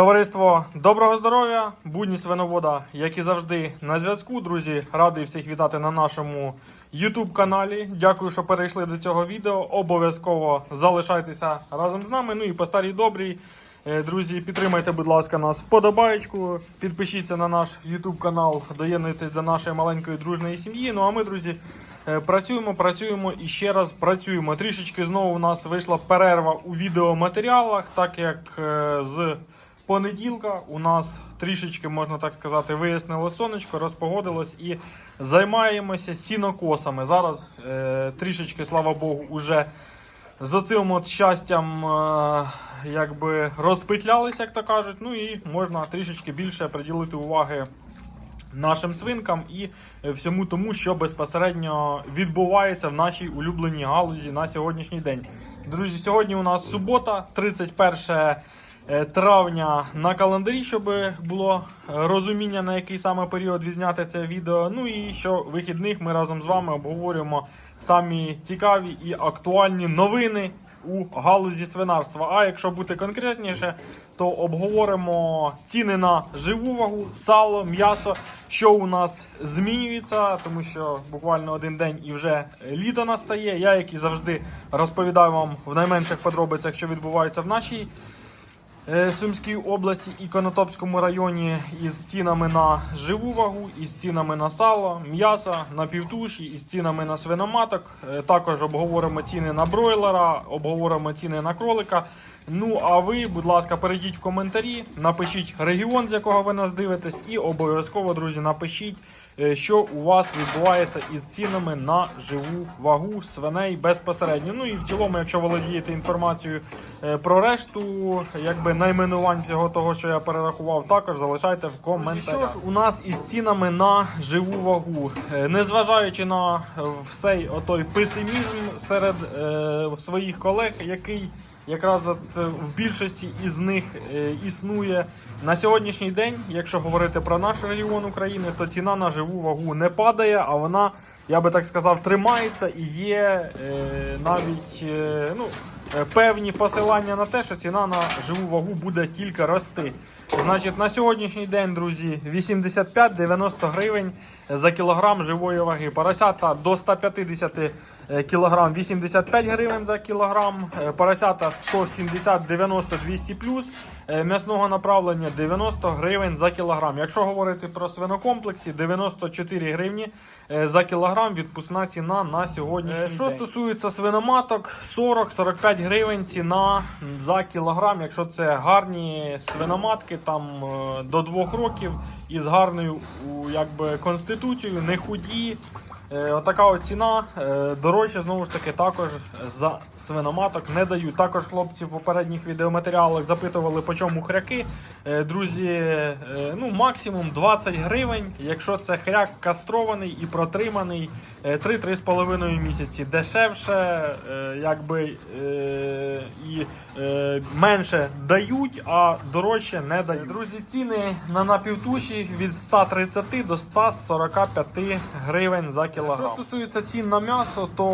Товариство, доброго здоров'я! Будні свиновода, як і завжди, на зв'язку. Друзі, радий всіх вітати на нашому YouTube каналі. Дякую, що перейшли до цього відео. Обов'язково залишайтеся разом з нами. Ну і по старій добрій. е, Друзі, підтримайте, будь ласка, нас вподобаєчку, підпишіться на наш YouTube канал, доєднуйтесь до нашої маленької дружної сім'ї. Ну а ми, друзі, е, працюємо, працюємо і ще раз працюємо. Трішечки знову у нас вийшла перерва у відеоматеріалах, так як е, з понеділка у нас трішечки, можна так сказати, вияснило сонечко, розпогодилось і займаємося сінокосами. Зараз е, трішечки, слава Богу, уже з оцим от щастям е, якби розпетлялися, як то кажуть. Ну і можна трішечки більше приділити уваги нашим свинкам і всьому тому, що безпосередньо відбувається в нашій улюбленій галузі на сьогоднішній день. Друзі, сьогодні у нас субота, 31 е, травня на календарі, щоб було е, розуміння, на який саме період відзняти це відео. Ну і що вихідних ми разом з вами обговорюємо самі цікаві і актуальні новини у галузі свинарства. А якщо бути конкретніше, то обговоримо ціни на живу вагу, сало, м'ясо, що у нас змінюється, тому що буквально один день і вже літо настає. Я, як і завжди, розповідаю вам в найменших подробицях, що відбувається в нашій е, Сумській області і Конотопському районі із цінами на живу вагу, із цінами на сало, м'ясо, на півтуші, із цінами на свиноматок. Е, Також обговоримо ціни на бройлера, обговоримо ціни на кролика. Ну а ви, будь ласка, перейдіть в коментарі, напишіть регіон, з якого ви нас дивитесь, і обов'язково, друзі, напишіть, е, що у вас відбувається із цінами на живу вагу свиней безпосередньо. Ну і в цілому, якщо володієте інформацією е, про решту, якби найменувань цього того, що я перерахував, також залишайте в коментарях. Що ж у нас із цінами на живу вагу, Е, незважаючи на е, всей отой песимізм серед е, своїх колег, який якраз от е, в більшості із них е, існує на сьогоднішній день. Якщо говорити про наш регіон України, то ціна на живу вагу не падає, а вона, я би так сказав, тримається і є е, навіть ну, певні посилання на те, що ціна на живу вагу буде тільки рости. Значить, на сьогоднішній день, друзі, 85-90 гривень за кілограм живої ваги. Поросята до 150 е, кілограм 85 гривень за кілограм. Е, Поросята 170, 90, 200 плюс. Е, М'ясного направлення 90 гривень за кілограм. Якщо говорити про свинокомплексі, 94 гривні е, за кілограм відпускна ціна на сьогоднішній день. Що стосується свиноматок, 40-45 гривень ціна за кілограм, якщо це гарні свиноматки там е, до 2 років із гарною якби, конституцією, не худі. Е, Отака от ціна. Е, Дорожче, знову ж таки, також за свиноматок не дають. Також хлопці в попередніх відеоматеріалах запитували, по чому хряки. Е, Друзі, ну максимум 20 гривень, якщо це хряк кастрований і протриманий е, 3-3,5 місяці. Дешевше, якби і менше дають, а дорожче не дають. Друзі, ціни на напівтуші від 130 до 145 гривень за кілограм. Що стосується цін на м'ясо, то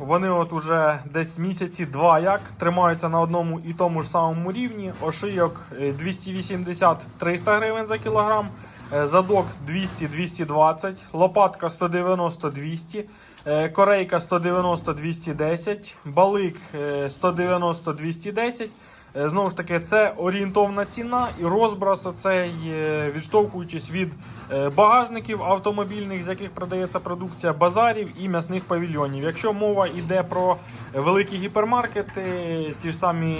вони от уже десь місяці два як тримаються на одному і тому ж самому рівні. Ошийок е, 280-300 гривень за кілограм. е, Задок 200-220, лопатка 190-200, е, корейка 190-210, балик е, 190-210. Е, Знову ж таки, це орієнтовна ціна і розброс оцей, е, відштовхуючись від е, багажників автомобільних, з яких продається продукція, базарів і м'ясних павільйонів. Якщо мова йде про великі гіпермаркети, ті ж самі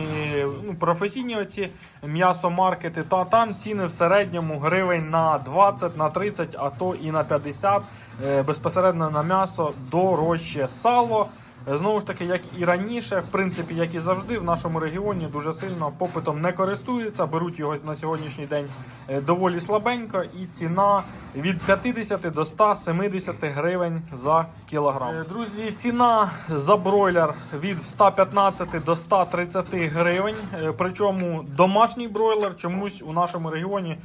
ну, професійні оці м'ясомаркети, то там ціни в середньому гривень на 20, на 30, а то і на 50 е, безпосередньо на м'ясо дорожче сало. Знову ж таки, як і раніше, в принципі, як і завжди, в нашому регіоні дуже сильно попитом не користуються, беруть його на сьогоднішній день е, доволі слабенько, і ціна від 50 до 170 гривень за кілограм. Е, Друзі, ціна за бройлер від 115 до 130 гривень. Е, Причому домашній бройлер чомусь у нашому регіоні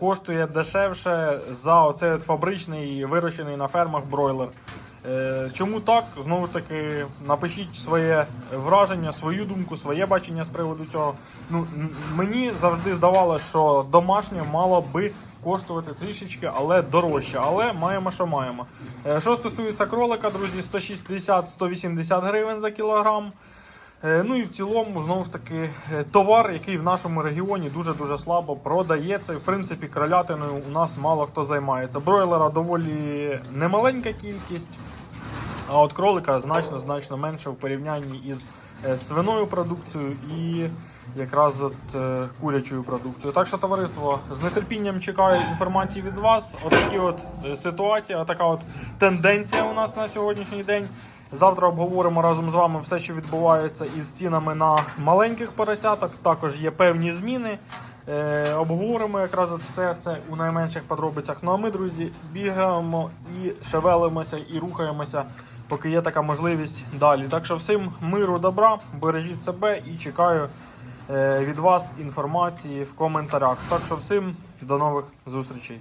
коштує дешевше за оцей фабричний вирощений на фермах бройлер. Е, Чому так? Знову ж таки, напишіть своє враження, свою думку, своє бачення з приводу цього. Ну, мені завжди здавалося, що домашнє мало би коштувати трішечки, але дорожче. Але маємо, що маємо. Е, Що стосується кролика, друзі, 160-180 гривень за кілограм. Е, Ну і в цілому, знову ж таки, товар, який в нашому регіоні дуже-дуже слабо продається. В принципі, кролятиною у нас мало хто займається. Бройлера доволі немаленька кількість, а от кролика значно значно менше в порівнянні із е, свиною продукцією і якраз от е, курячою продукцією. Так що, товариство, з нетерпінням чекаю інформації від вас. Отакі от е, ситуація, така от тенденція у нас на сьогоднішній день. Завтра обговоримо разом з вами все, що відбувається із цінами на маленьких поросяток. Також є певні зміни. Е, обговоримо якраз от все це у найменших подробицях. Ну а ми, друзі, бігаємо і шевелимося і рухаємося, поки є така можливість далі. Так що всім миру, добра, бережіть себе і чекаю е, від вас інформації в коментарях. Так що всім до нових зустрічей.